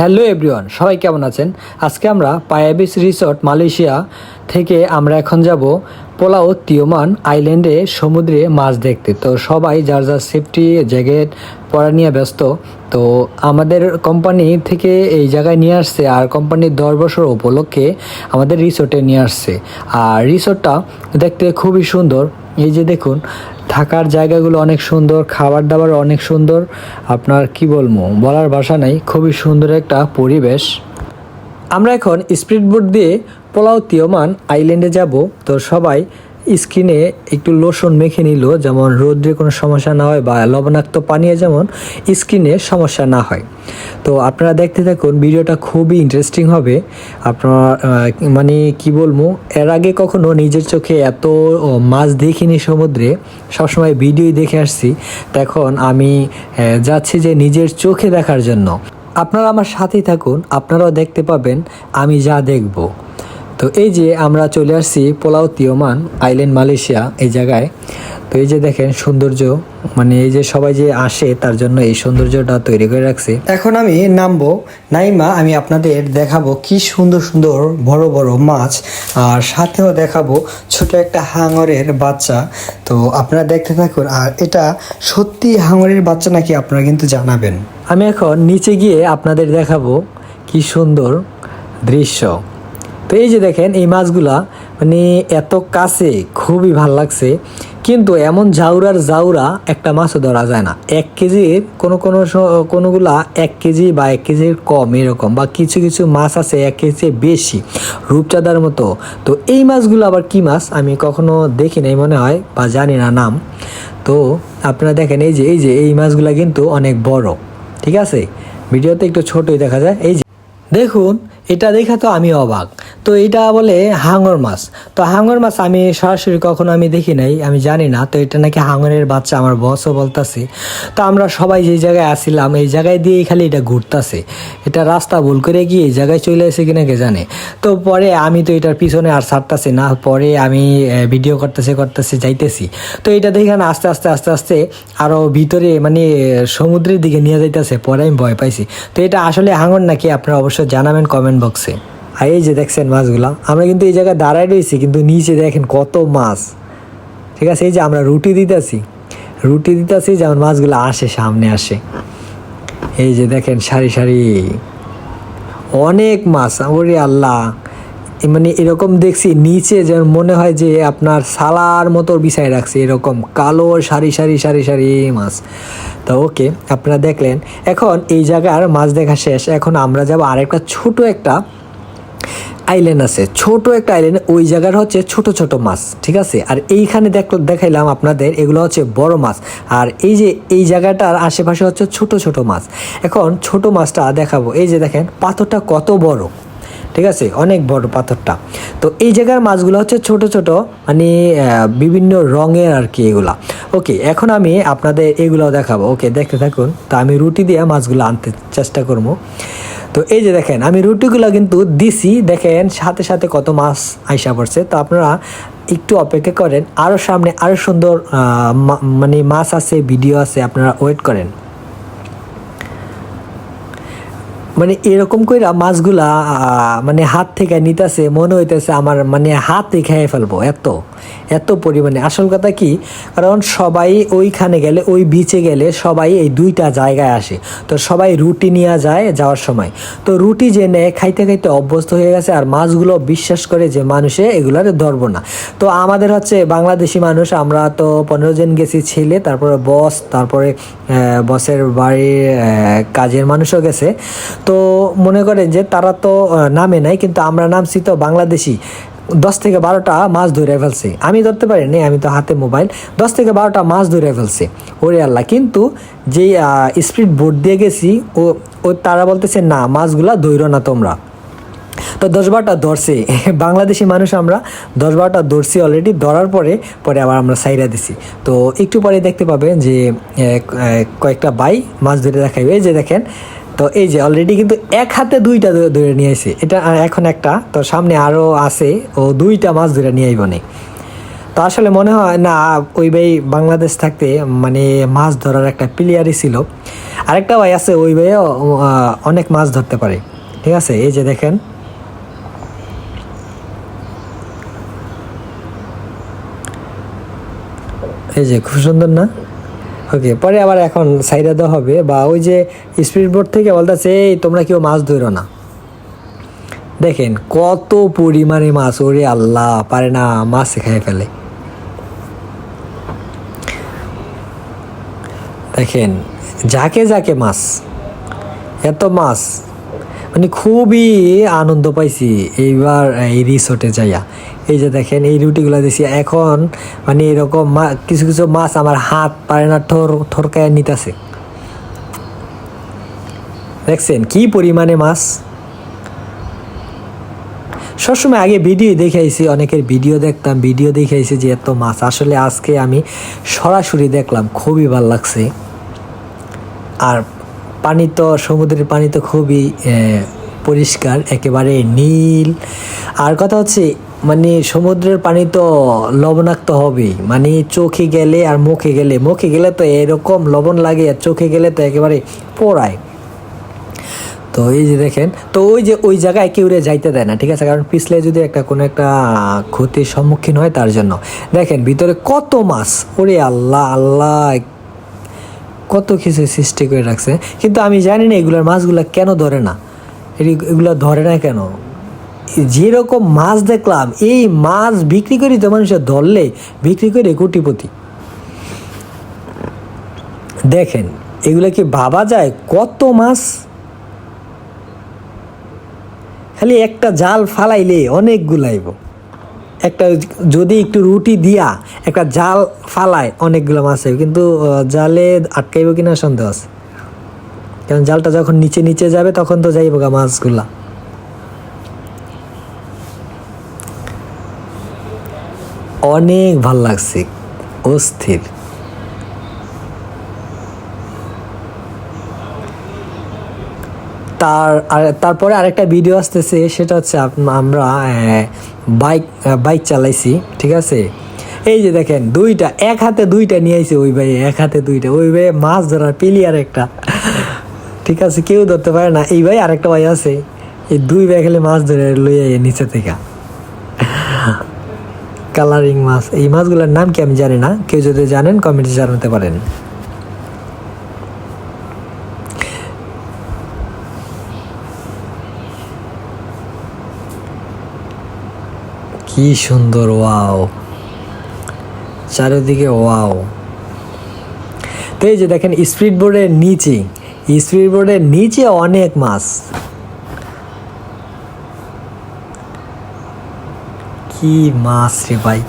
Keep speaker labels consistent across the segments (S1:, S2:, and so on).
S1: Hello everyone, সবাই কেমন আছেন? আজকে আমরা পায়াবিস রিসর্ট মালয়েশিয়া থেকে আমরা এখন যাব পোলাও তিওমান আইল্যান্ডে সমুদ্রে মাছ দেখতে। তো সবাই যার যার সেফটি, জ্যাকেট পরা নিয়ে ব্যস্ত, তো আমাদের কোম্পানি থেকে এই জায়গায় নিয়ে আসছে আর কোম্পানির দশ বছর উপলক্ষে আমাদের রিসোর্টে নিয়ে আসছে। আর রিসোর্টটা দেখতে খুবই সুন্দর। এই যে দেখুন থাকার জায়গাগুলো অনেক সুন্দর খাবার দাবার অনেক সুন্দর। আপনার কি বলব, বলার ভাষা নেই, খুবই সুন্দর একটা পরিবেশ। আমরা এখন স্পিড বোট দিয়ে পোলাও তিয়মান আইল্যান্ডে যাব। তো সবাই স্কিনে একটু লোশন মেখে নিল, যেমন রোদ্রে কোনো সমস্যা না হয় বা লবণাক্ত পানীয় যেমন স্কিনে সমস্যা না হয়। তো আপনারা দেখতে থাকুন, ভিডিওটা খুবই ইন্টারেস্টিং হবে। আপনার মানে কি বলব, এর আগে কখনো নিজের চোখে এত মাছ দেখিনি সমুদ্রে, সবসময় ভিডিওই দেখে আসছি। তখন আমি যাচ্ছি যে নিজের চোখে দেখার জন্য। আপনারা আমার সাথেই থাকুন, আপনারাও দেখতে পাবেন, আমি যা দেখব। তো এই যে আমরা চলে আসছি পোলাও তিওমান আইল্যান্ড, মালয়েশিয়া এই জায়গায়। তো এই যে দেখেন সৌন্দর্য মানে এই যে সবাই যে আসে তার জন্য এই সৌন্দর্যটা তৈরি করে রাখছে। এখন আমি নামবো, নাইমা, আমি আপনাদের দেখাবো কি সুন্দর সুন্দর বড় বড় মাছ, আর সাথেও দেখাবো ছোট একটা হাঙরের বাচ্চা। তো আপনারা দেখতে থাকুন, আর এটা সত্যি হাঙরের বাচ্চা নাকি আপনারা কিন্তু জানাবেন। আমি এখন নিচে গিয়ে আপনাদের দেখাবো কি সুন্দর দৃশ্য। তো এই যে দেখেন, এই মাছগুলা মানে এত কাছে খুবই ভালো লাগছে। কিন্তু এমন জাউরার জাউরা একটা মাছও ধরা যায় না। এক কেজির কোনো কোনো কোনোগুলা এক কেজি বা এক কেজির কম এরকম বা কিছু কিছু মাছ আছে এক কেজি বেশি, রূপচাঁদার মতো। তো এই মাছগুলো আবার কি মাছ? আমি কখনো দেখি নাই মনে হয় বা জানি না নাম। তো আপনারা দেখেন, এই যে এই যে, এই মাছগুলা কিন্তু অনেক বড়। ঠিক আছে? ভিডিওতে একটু ছোটই দেখা যায়। এই যে, দেখুন এটা দেখা তো আমি অবাক। তো এটা বলে হাঙর মাছ। তো হাঙর মাছ আমি সরাসরি কখনো আমি দেখি নাই, আমি জানি না। তো এটা নাকি হাঙরের বাচ্চা আমার বসও বলতাছে। তো আমরা সবাই যে জায়গায় আসছিলাম এই জায়গায় দিয়ে খালি এটা ঘুরতাছে। এটা রাস্তা ভুল করে গিয়ে এই জায়গায় চলে এসে কিনা কে জানে। তো পরে আমি তো এটার পিছনে আর ছাড়তাছি না, পরে আমি ভিডিও করতেছে করতেছে, যাইতেছি। তো এটা দেখে না আস্তে আস্তে আস্তে আস্তে আরও ভিতরে মানে সমুদ্রের দিকে নিয়ে যাইতেছে, পরে আমি ভয় পাইছি। তো এটা আসলে হাঙর নাকি আপনারা অবশ্যই জানাবেন কমেন্ট বক্সে আর এই যে দেখছেন মাছগুলা, আমরা কিন্তু এই জায়গায় দাঁড়ায় রয়েছি, কিন্তু নিচে দেখেন কত মাছ। ঠিক আছে, এই যে আমরা রুটি দিতেছি। রুটি দিতেছি, যেমন মাছগুলো আসে, সামনে আসে। এই যে দেখেন, সারি সারি। অনেক মাছ, ওরে আল্লাহ। মানে এরকম দেখছি, নিচে যেন মনে হয় যে আপনার সালার মতো বিছাই রাখছে, এরকম কালো সারি সারি সারি সারি মাছ। তো ওকে, আপনারা দেখলেন। এখন এই জায়গার মাছ দেখা শেষ। এখন আমরা যাব আরেকটা ছোট একটা আইল্যান্ড আছে। ছোট একটা আইল্যান্ড ওই জায়গার হচ্ছে ছোট ছোট মাছ, ঠিক আছে? আর এইখানে দেখ দেখাইলাম আপনাদের, এগুলো হচ্ছে বড় মাছ। আর এই যে, এই জায়গাটার আশেপাশে হচ্ছে ছোট ছোট মাছ। এখন ছোট মাছটা দেখাবো। এই যে দেখেন, পাথরটা কত বড়। ঠিক আছে? অনেক বড় পাথরটা। তো এই জায়গার মাছগুলো হচ্ছে ছোট ছোট মানে বিভিন্ন রঙের আর কি এগুলা। ওকে, এখন আমি আপনাদের এগুলো দেখাবো। ওকে, দেখতে থাকুন। তো আমি রুটি দিয়ে মাছগুলো আনতে চেষ্টা করব। তো এই যে দেখেন, আমি রুটিগুলো কিন্তু দিছি। দেখেন, সাথে সাথে কত মাছ আইসা পড়ছে। তো আপনারা একটু অপেক্ষা করেন। আরও সামনে আরও সুন্দর মানে মাছ আছে, ভিডিও আছে, আপনারা ওয়েট করেন। মানে এরকম কইরা মাছগুলা মানে হাত থেকে নিতেছে, মনে হইতেছে আমার মানে হাতে খেয়ে ফেলব, এত এত পরিমাণে। আসল কথা কি, কারণ সবাই ওইখানে গেলে, ওই বিচে গেলে সবাই এই দুইটা জায়গায় আসে। তো সবাই রুটি নিয়ে যায় যাওয়ার সময়। তো রুটি যে নেয় খাইতে খাইতে অভ্যস্ত হয়ে গেছে, আর মাছগুলো বিশ্বাস করে যে মানুষে এগুলারে ধরবো না। তো আমাদের হচ্ছে বাংলাদেশি মানুষ, আমরা তো পনেরো জন গেছি ছেলে, তারপরে বস তারপরে বসের বাড়ির কাজের মানুষও গেছে। তো মনে করেন যে তারা তো নামে নাই, কিন্তু আমরা নামছি তো বাংলাদেশি। দশ থেকে বারোটা মাছ ধরে ফেলছে। আমি ধরতে পারিনি আমি তো হাতে মোবাইল। দশ থেকে বারোটা মাছ ধরে ফেলছে। ওরে আল্লাহ, কিন্তু যেই স্পিড বোট দিয়ে গেছি, ও ও তারা বলতেছে, না, মাছগুলা ধৈর না তোমরা। তো দশ বারোটা ধরছে। বাংলাদেশি মানুষ আমরা দশ বারোটা ধরছি অলরেডি ধরার পরে পরে আবার আমরা সাইরা দিছি। তো একটু পরে দেখতে পাবেন যে কয়েকটা বাই মাছ ধরে দেখাইবে। এই যে দেখেন তো এই যে অলরেডি কিন্তু এক হাতে দুইটা ধরে- নিয়ে আসে এটা এখন একটা। তো সামনে আরও আছে, ও দুইটা মাছ ধরে নিয়ে আইব নে। তো আসলে মনে হয়, না, ওই ভাই বাংলাদেশ থাকতে মানে মাছ ধরার একটা প্লেয়ারই ছিল। আরেকটা ভাই আছে, ওই ভাইও অনেক মাছ ধরতে পারে। ঠিক আছে? এই যে দেখেন। এই যে, খুব সুন্দর না? ওকে পরে আবার এখন সাইডা দেওয়া হবে বা ওই যে স্পিড বোর্ড থেকে বলতেছে, এই, তোমরা কেউ মাছ ধরো না। দেখেন কত পরিমাণে মাছ, ওরে আল্লাহ, পারে না, মাছ খেয়ে ফেলে। দেখেন, যাকে যাকে মাছ, এত মাছ মানে খুবই আনন্দ পাইছি এইবার, এই রিসোর্টে যাইয়া। এই যে দেখেন, এই রুটিগুলো দিছি। এখন মানে এরকম কিছু কিছু মাছ আমার হাত পারে না ঠোর ঠোরকায় নিতেছে। দেখছেন, কি পরিমাণে মাছ? সবসময় আগে ভিডিও দেখাইছি, অনেকের ভিডিও দেখতাম, ভিডিও দেখাইছি যে এত মাছ। আসলে আজকে আমি সরাসরি দেখলাম, খুবই ভালো লাগছে। আর পানি তো, সমুদ্রের পানি তো খুবই পরিষ্কার, একেবারে নীল। আর কথা হচ্ছে মানে সমুদ্রের পানি তো লবণাক্ত হবেই। মানে চোখে গেলে আর মুখে গেলে। মুখে গেলে তো এরকম লবণ লাগে, আর চোখে গেলে তো একেবারে পোড়ায়। তো এই যে দেখেন, তো ওই যে ওই জায়গায় কেউ রে যাইতে দেয় না, ঠিক আছে? কারণ পিছলে যদি একটা, কোনো একটা ক্ষতির সম্মুখীন হয় তার জন্য। দেখেন ভিতরে কত মাছ, ওরে আল্লাহ আল্লাহ কত কিছু সৃষ্টি করে রাখছে। কিন্তু আমি জানি না এগুলোর মাছগুলো কেন ধরে না। এগুলো ধরে না কেন? যেরকম মাছ দেখলাম, এই মাছ বিক্রি করি তো মানুষের ধরলে, বিক্রি করে কোটিপতি। দেখেন, এগুলো কি ভাবা যায়? কত মাছ? খালি একটা জাল ফালাইলে অনেকগুলো আইব একটা যদি একটু রুটি দিয়া একটা জাল ফালায়, অনেকগুলো মাছ কিন্তু জালে আটকাইব কিনা সন্দেহ আছে। কারণ জালটা যখন নিচে নিচে যাবে, তখন তো যাইব গা মাছগুলা। অনেক ভালো লাগছে, অস্থির। তার, আর তারপরে আরেকটা ভিডিও আসতেছে, সেটা হচ্ছে আমরা বাইক বাইক চালাইছি, ঠিক আছে? এই যে দেখেন, দুইটা, এক হাতে দুইটা নিয়ে আইছে ওই ভাই এক হাতে দুইটা। ওই ভাই মাছ ধরার প্লেয়ার একটা। ঠিক আছে, কেউ ধরতে পারে না। এই ভাই আরেকটা ভাই আছে, এই দুই ভাই খালি মাছ ধরে লইয়া নিচে থেকে। কালারিং মাছ। এই মাছগুলোর নাম কি আমি জানি না। কেউ যদি জানেন কমেন্টে জানাতে পারেন। কি সুন্দর, ওয়াও। চারিদিকে ওয়াও। তো এই যে দেখেন স্পিড বোর্ডের নিচে স্পিড বোর্ডের নিচে অনেক মাছ। কি মাছ রে ভাই।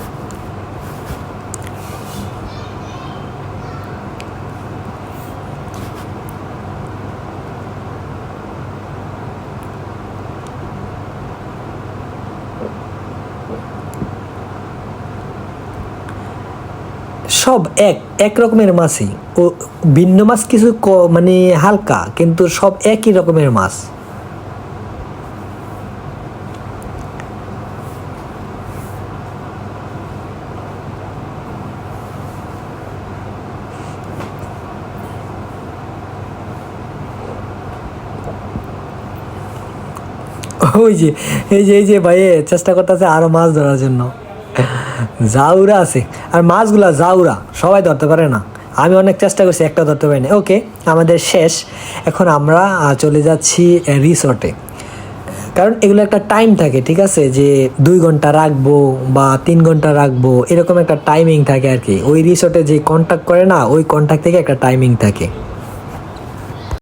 S1: সব এক এক রকমের মাছই। ও ভিন্ন মাছ কিছু মানে হালকা, কিন্তু সব একই রকমের মাছ। ওই যে, এই যে এই যে ভাই চেষ্টা করতেছে আরও মাছ ধরার জন্য। জাউরা আছে। আর মাছগুলা জাউরা, সবাই ধরতে পারে না। আমি অনেক চেষ্টা করছি, একটা ধরতে পারিনি। ওকে, আমাদের শেষ। এখন আমরা চলে যাচ্ছি রিসর্টে। কারণ এগুলো একটা টাইম থাকে, ঠিক আছে? যে দুই ঘণ্টা রাখব বা তিন ঘণ্টা রাখব, এরকম একটা টাইমিং থাকে আর কি। ওই রিসর্টে যে কন্ট্যাক্ট করে না, ওই কন্ট্যাক্ট থেকে একটা টাইমিং থাকে।